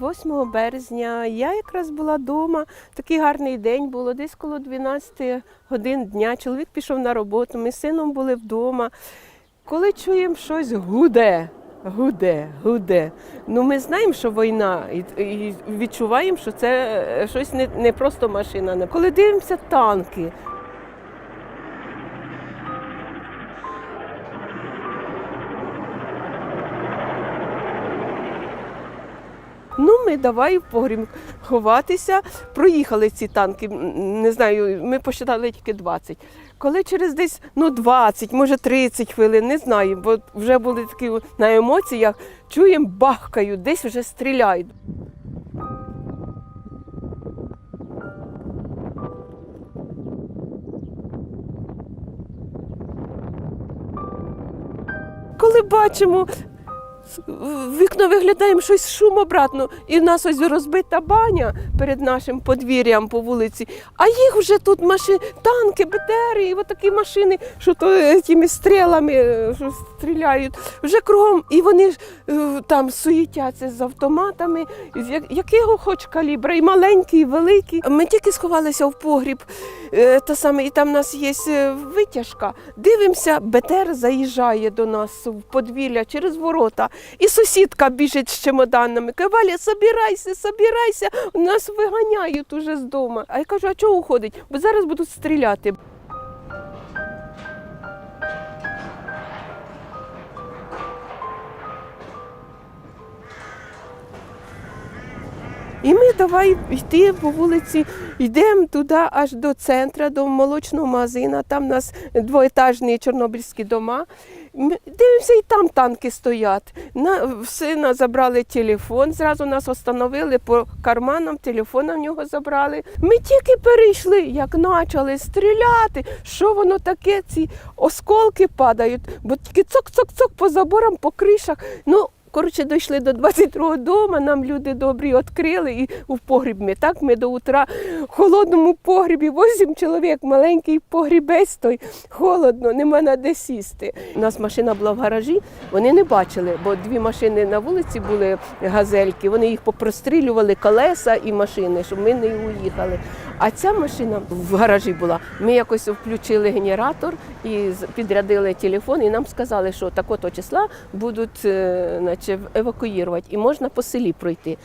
8 березня я якраз була вдома. Такий гарний день було, десь коло 12 годин дня. Чоловік пішов на роботу, ми з сином були вдома. Коли чуємо щось гуде, гуде, гуде. Ну ми знаємо, що війна, і, відчуваємо, що це е, щось не, не просто машина. Коли дивимося танки, Ну, ми давай в погріб ховатися. Проїхали ці танки. Не знаю, ми посчитали тільки 20. Коли через десь ну 20, може 30 хвилин, не знаю, бо вже були такі на емоціях, чуємо, бахкають, десь вже стріляють. Коли бачимо, вікно виглядаємо щось шум обратно, і в нас ось розбита баня перед нашим подвір'ям по вулиці. А їх вже тут машини, танки, БТРи, і отакі машини, що то е, тими стрілами е, що стріляють. Вже кругом, і вони ж е, там суєтяться з автоматами, якого хоч калібра, і маленькі, і великі. Ми тільки сховалися в погріб, е, та саме, і там у нас є е, витяжка. Дивимося, БТР заїжджає до нас в подвір'я через ворота. І сусідка біжить з чемоданами. Каже, Валя, собирайся, собирайся, нас виганяють уже з дому. А я кажу, а чого уходить? Бо зараз будуть стріляти. І ми давай йти по вулиці, йдемо туди аж до центру, до молочного магазину. Там у нас двоетажні чорнобильські дома. Ми Дивимося, і там танки стоять. На, сина забрали телефон, зразу нас встановили по карманам, телефон в нього забрали. Ми тільки перейшли, як почали стріляти. Що воно таке? Ці осколки падають, бо тільки цок-цок-цок по заборам, по кришах. Ну, Коротше, дійшли до 22-го дому, нам люди добрі відкрили і в погріб ми. Так ми до утра в холодному погрібі, 8 чоловік, маленький погрібець той, холодно, нема на де сісти. У нас машина була в гаражі, вони не бачили, бо дві машини на вулиці були газельки, вони їх попрострілювали, колеса і машини, щоб ми не уїхали. А ця машина в гаражі була. Ми якось включили генератор і підрядили телефон, і нам сказали, що такого числа будуть е, наче, евакуювати, і можна по селі пройти.